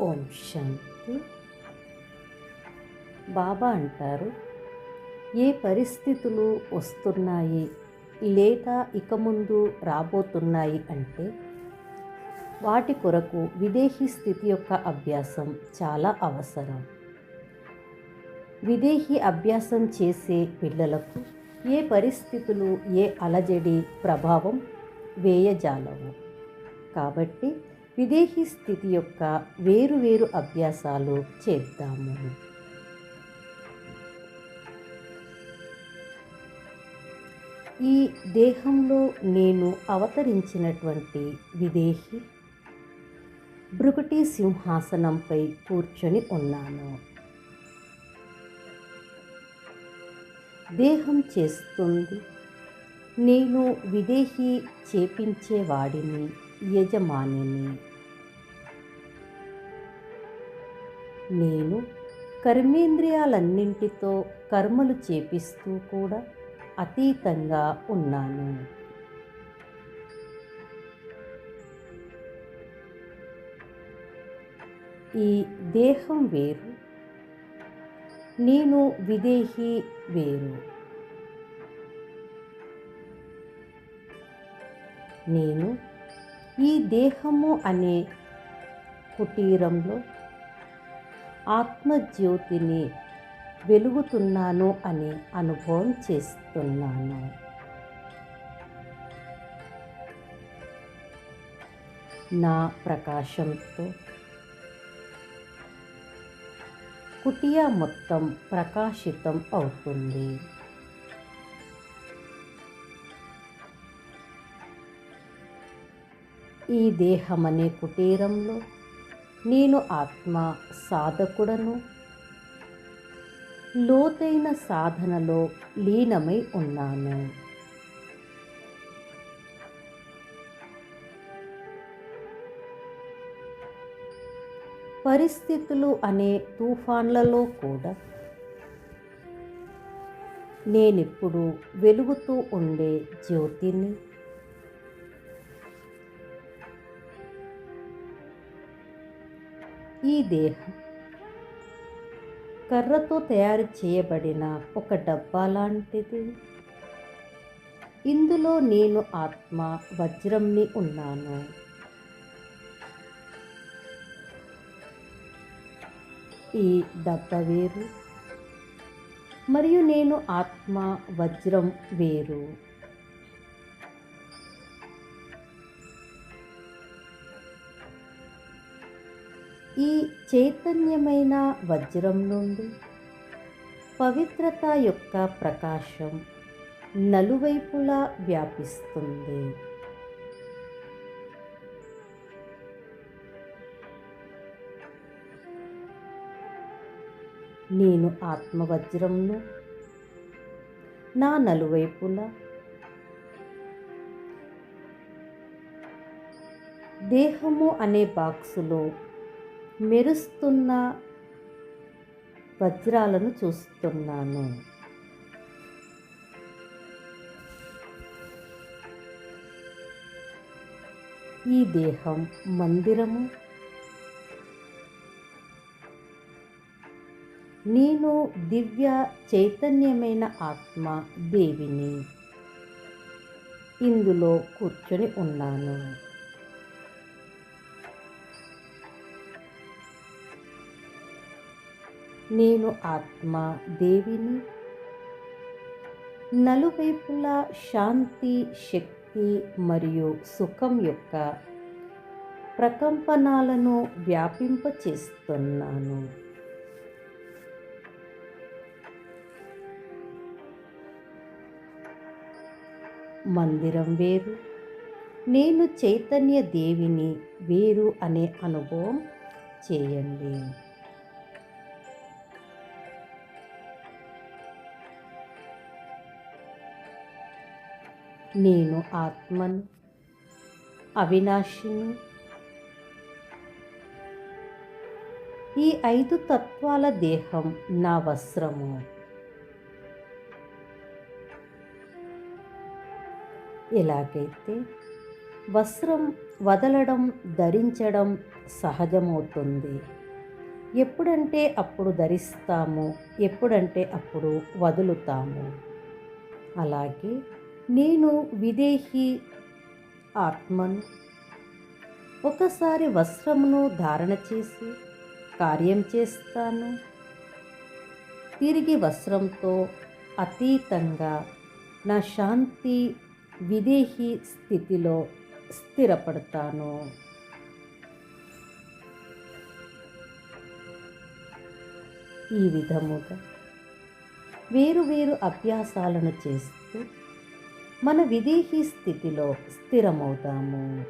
ఓం శాంతి. బాబా అంటారు ఏ పరిస్థితులు వస్తున్నాయి? లేదా ఇక ముందు రాబోతున్నాయి అంటే వాటి కొరకు విదేహీ స్థితి యొక్క అభ్యాసం చాలా అవసరం. విదేహీ అభ్యాసం చేసే పిల్లలకు ఏ పరిస్థితులు ఏ అలజడి ప్రభావం వేయజాలవు. కాబట్టి విదేహీ స్థితి యొక్క వేరువేరు అభ్యాసాలు చేద్దాము. ఈ దేహంలో నేను అవతరించినటువంటి విదేహి భృకుటి సింహాసనంపై కూర్చొని ఉన్నాను. దేహం చేస్తుంది. నేను విదేహి చేపించేవాడిని. యజమానిని. నేను కర్మేంద్రియాలన్నింటితో కర్మలు చేపిస్తూ కూడా అతీతంగా ఉన్నాను. ఈ దేహం వేరు నేను విదేహి వేరు. నేను ఈ దేహము అనే కుటీరంలో ఆత్మజ్యోతిని వెలుగుతున్నాను అనే అనుభవం చేస్తున్నాను. నా ప్రకాశంతో కుటియా మొత్తం ప్రకాశితం అవుతుంది. ఈ దేహమనే కుటీరంలో నేను ఆత్మ సాధకుడను. లోతైన సాధనలో లీనమై ఉన్నాను. పరిస్థితులు అనే తుఫాన్లలో కూడా నేనిప్పుడు వెలుగుతూ ఉండే జ్యోతిని ఈ దేహం. కర్రతో తయారు చేయబడిన ఒక డబ్బా లాంటిది. ఇందులో నేను ఆత్మ వజ్రంని ఉన్నాను. ఈ డబ్బా వేరు. మరియు నేను ఆత్మ వజ్రం వేరు. ఈ చైతన్యమైన వజ్రం నుండి పవిత్రత యొక్క ప్రకాశం నలువైపులా వ్యాపిస్తుంది. నేను ఆత్మవజ్రంను నా నలువైపులా దేహము అనే బాక్సులో మెరుస్తున్న వజ్రాలను చూస్తున్నాను. ఈ దేహం మందిరము. నేను దివ్య చైతన్యమైన ఆత్మ దేవిని. ఇందులో కూర్చొని ఉన్నాను. నేను ఆత్మ దేవిని. నలువైపులా శాంతి శక్తి మరియు సుఖం యొక్క ప్రకంపనాలను వ్యాపింపచేస్తున్నాను. మందిరం వేరు. నేను చైతన్య దేవిని వేరు అనే అనుభవం చేయండి. నేను ఆత్మను అవినాశిని. ఈ ఐదు తత్వాల దేహం నా వస్త్రము. ఎలాగైతే వస్త్రం వదలడం ధరించడం సహజమవుతుంది ఎప్పుడంటే అప్పుడు ధరిస్తాము ఎప్పుడంటే అప్పుడు వదులుతాము. అలాగే నేను విదేహి ఆత్మను ఒకసారి వస్త్రమును ధారణ చేసి కార్యం చేస్తాను. తిరిగి వస్త్రంతో అతీతంగా నా శాంతి విదేహి స్థితిలో స్థిరపడతాను. ఈ విధముగా వేరు వేరు అభ్యాసాలను చేస్తూ మన విదేహీ స్థితిలో స్థిరమవుతాము.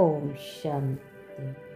ఓం శాంతి.